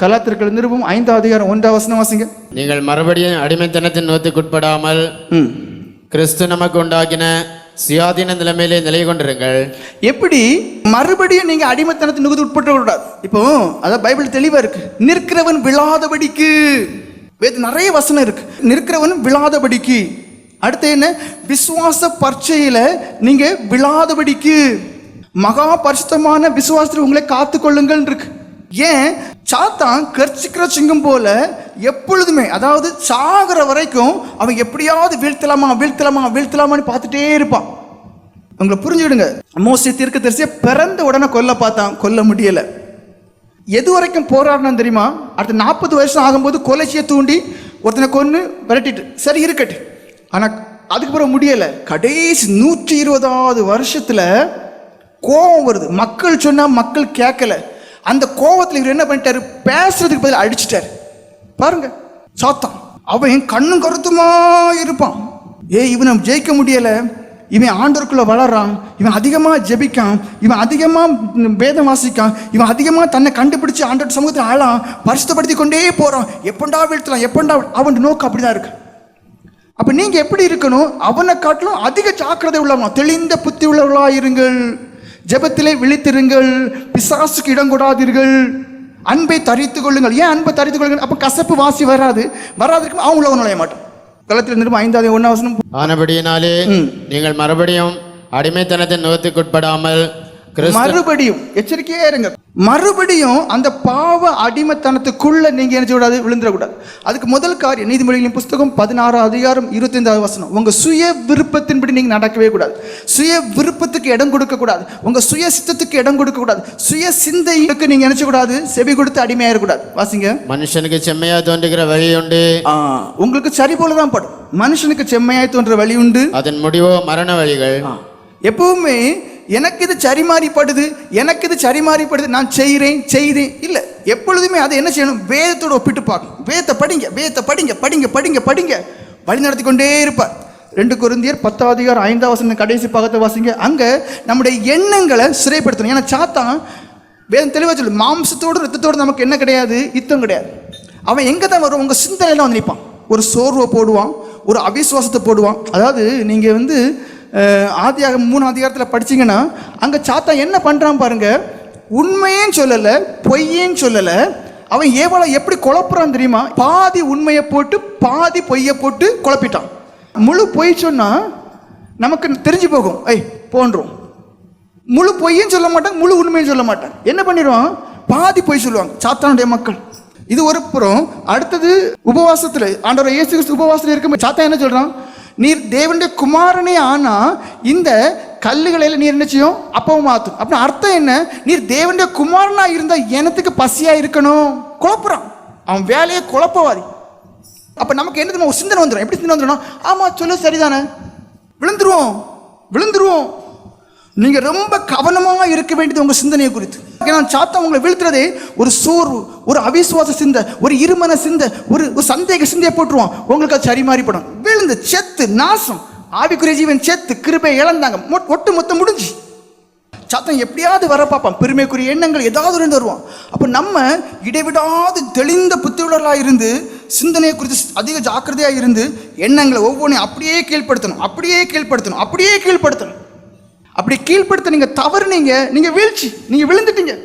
கலாத்திற்கள் நிருபம் ஐந்தாவது அதிகாரம் ஒன்றாம் வசனம் வாசிங்க. நீங்கள் மறுபடியும் அடிமைத்தனத்தின் நோத்துக்குட்படாமல் ம். கிறிஸ்து நமக்கு உண்டாக்கின சுயாதீன நிலைமையிலே நிலை கொண்டிருங்கள். எப்படி மறுபடியும் நீங்க அடிமைத்தனத்தை நுகர்ந்து உட்பட்டு கூடாது இப்போ அதான் பைபிள் தெளிவா இருக்கு. நிற்கிறவன் விழாதபடிக்கு. வேத நிறைய வசனம் இருக்கு. நிற்கிறவன் விழாதபடிக்கு. அடுத்து என்ன? விசுவாச பரீட்சையில நீங்க விழாதபடிக்கு. மகா பரிசுத்தமான விசுவாசத்தில் உங்களை காத்துக்கொள்ளுங்கள் இருக்கு. ஏன்? சாத்தான் கர்ச்சிக்கிற சிங்கம் போல எப்பொழுதுமே அதாவது சாகிற வரைக்கும் அவன் எப்படியாவது வீழ்த்தலாமா வீழ்த்தலாமா வீழ்த்தலாமான்னு பார்த்துட்டே இருப்பான். உங்களை புரிஞ்சுடுங்க மோசே தீர்க்க தரிசிய பிறந்த உடனே கொல்ல பார்த்தான் கொல்ல முடியல. எது வரைக்கும் போராடணும் தெரியுமா? அடுத்த நாற்பது வருஷம் ஆகும்போது கொலைச்சியை தூண்டி ஒருத்தனை கொன்று விரட்டிட்டு சரி இருக்கட்டு ஆனால் அதுக்கப்புறம் முடியலை. கடைசி நூற்றி இருபதாவது வருஷத்தில் கோபம் வருது. மக்கள் சொன்னால் மக்கள் கேட்கல. அந்த கோபத்தில் இவர் என்ன பண்ணிட்டாரு? பேசுறதுக்கு பதில் அடிச்சிட்டாரு. பாருங்க சாத்தான். அவன் கண்ணும் கருத்துமா இருப்பான். ஏய் இவனை ஜெயிக்க முடியல. இவன் ஆண்டோருக்குள்ளே வளர்றான். இவன் அதிகமாக ஜெபிக்கான். இவன் அதிகமாக வேதம் வாசிக்கான். இவன் அதிகமாக தன்னை கண்டுபிடிச்சு ஆண்டோட சமூகத்தில் ஆளாம் பரிசுத்தப்படுத்தி கொண்டே போகிறான் எப்பண்டா வீழ்த்தலாம் எப்பண்டா அவன் நோக்கம் அப்படிதான் இருக்கு. அப்போ நீங்கள் எப்படி இருக்கணும்? அவனை காட்டிலும் அதிக ஜாக்கிரதை உள்ளவங்க தெளிந்த புத்தி உள்ளவர்களாக இருங்கள். ஜெபத்திலே விழித்திருங்கள் பிசாசுக்கு இடம் கொடாதீர்கள். அன்பை தரித்து கொள்ளுங்கள். ஏன் அன்பை தரித்து கொள்ளுங்கள்? அப்போ கசப்பு வாசி வராது. வராதுக்கு அவன் உள்ள நுழைய மாட்டான். களத்தில் நிருபம் ஐந்தாவது ஒன்றாவசனம் ஆனபடியினாலே நீங்கள் மறுபடியும் அடிமைத்தனத்தின் நோத்துக்குட்படாமல் கிறிஸ்து மறுபடியும் எச்சரிக்கையா இருங்க. மறுபடியும் அந்த பாவ அடிமைத்தனத்துக்குள்ள நீங்க என்ன செய்யக்கூடாது? விழுந்துடக்கூடாது. அதுக்கு முதல் காரியம் நீதிமொழிகளின் புஸ்தகம் பதினாறு அதிகாரம் இருபத்தைந்தாவது வசனம். உங்க சுய விருப்பத்தின்படி நீங்க நடக்கவே கூடாது. சுய விருப்பத்துக்கு இடம் கொடுக்க கூடாது. உங்க சுய சித்தத்துக்கு இடம் கொடுக்க கூடாது. சுய சிந்தைக்கு நீங்க நினைச்ச கூடாது? செவி கொடுத்து அடிமையா இருக்கக்கூடாது வாசிங்க. மனுஷனுக்கு செம்மையா தோன்றுகிற வழி உண்டு. உங்களுக்கு சரி போல தான் படும். மனுஷனுக்கு செம்மையாய் தோன்ற வழி உண்டு. அதன் முடிவோ மரண வழிகள். எப்பவுமே எனக்கு இது சரிமாறிப்படுது எனக்கு இது சரிமாறிப்படுது நான் செய்கிறேன் செய்கிறேன் இல்லை எப்பொழுதுமே அதை என்ன செய்யணும்? வேதத்தோட ஒப்பிட்டு பார்க்கணும். வேதத்தை படிங்க வேதத்தை படிங்க படிங்க படிங்க படிங்க. வழி நடத்தி கொண்டே இருப்பார். ரெண்டு குருந்தியர் பத்தாவது அதிகாரம் ஐந்தாவது வசனம் கடைசி பாகத்தை வாசிங்க. அங்கே நம்முடைய எண்ணங்களை சிறைப்படுத்தணும். ஏன்னா சாத்தான் வேதம் தெளிவாக சொல்லு மாம்சத்தோடு ரத்தத்தோடு நமக்கு என்ன கிடையாது யுத்தம் கிடையாது. அவன் எங்கே தான் வரும் உங்கள் சிந்தனையெல்லாம் வந்து நிற்பான். ஒரு சோர்வை போடுவான் ஒரு அவிசுவாசத்தை போடுவான். அதாவது நீங்கள் வந்து ஆதியாக மூணு அதிகாரத்தில் படிச்சீங்கன்னா அங்கே சாத்தா என்ன பண்ணுறான் பாருங்க உண்மையும் சொல்லலை பொய்யேன்னு சொல்லலை அவன் ஏவலை எப்படி குழப்புறான் தெரியுமா? பாதி உண்மையை போட்டு பாதி பொய்யை போட்டு குழப்பிட்டான். முழு பொய் சொன்னால் நமக்கு தெரிஞ்சு போகும். ஐய் போன்றோம். முழு பொய்யும் சொல்ல மாட்டாங்க முழு உண்மையும் சொல்ல மாட்டாங்க என்ன பண்ணிடுவான்? பாதி பொய் சொல்லுவாங்க சாத்தானுடைய மக்கள். இது ஒரு புறம் அடுத்தது உபவாசத்தில் ஆண்டவர் இயேசு கிறிஸ்து உபவாசத்தில் இருக்கும் சாத்தா என்ன சொல்கிறான் நீர் தேவனுடைய குமாரனே ஆனா இந்த கல்லுகளில் நீர் என்ன செய்யும்? அப்பவும் மாற்றும் அப்படின்னு அர்த்தம் என்ன? நீர் தேவனுடைய குமாரனா இருந்தா எனத்துக்கு பசியா இருக்கணும்? குழப்புறான். அவன் வேலையை குழப்பவாதி. அப்ப நமக்கு என்ன ஒரு சிந்தனை வந்துடும் எப்படி சிந்தனை வந்துடும் ஆமா சொல்லு சரிதானே. விழுந்துருவோம். விழுந்துருவோம். நீங்க ரொம்ப கவனமாக இருக்க வேண்டியது உங்க சிந்தனையை குறித்து. ஏன்னா சாத்தா உங்களை வீழ்த்துறதே ஒரு சோர்வு ஒரு அவிசுவாச சிந்தை ஒரு இருமன சிந்தை ஒரு ஒரு சந்தேக சிந்தையை போட்டுருவோம் உங்களுக்கு அது சரி மாறிப்படும். விழுந்து செத்து நாசம். ஆவிக்குரிய ஜீவன் செத்து கிருபை இழந்தாங்க. ஒட்டு மொத்தம் முடிஞ்சு. சத்தம் எப்படியாவது வர பார்ப்பான். பெருமைக்குரிய எண்ணங்கள் ஏதாவது இருந்து வருவான். அப்போ நம்ம இடைவிடாது தெளிந்த புத்தியுள்ளவர்களாக இருந்து சிந்தனையை குறித்து அதிக ஜாக்கிரதையாக இருந்து எண்ணங்களை ஒவ்வொன்றையும் அப்படியே கீழ்ப்படுத்தணும். அப்படியே கீழ்ப்படுத்தணும். அப்படியே கீழ்ப்படுத்தணும். அப்படி கீழ்ப்படுத்த நீங்கள் தவறுனீங்க நீங்கள் வீழ்ச்சி. நீங்கள் விழுந்துட்டீங்க.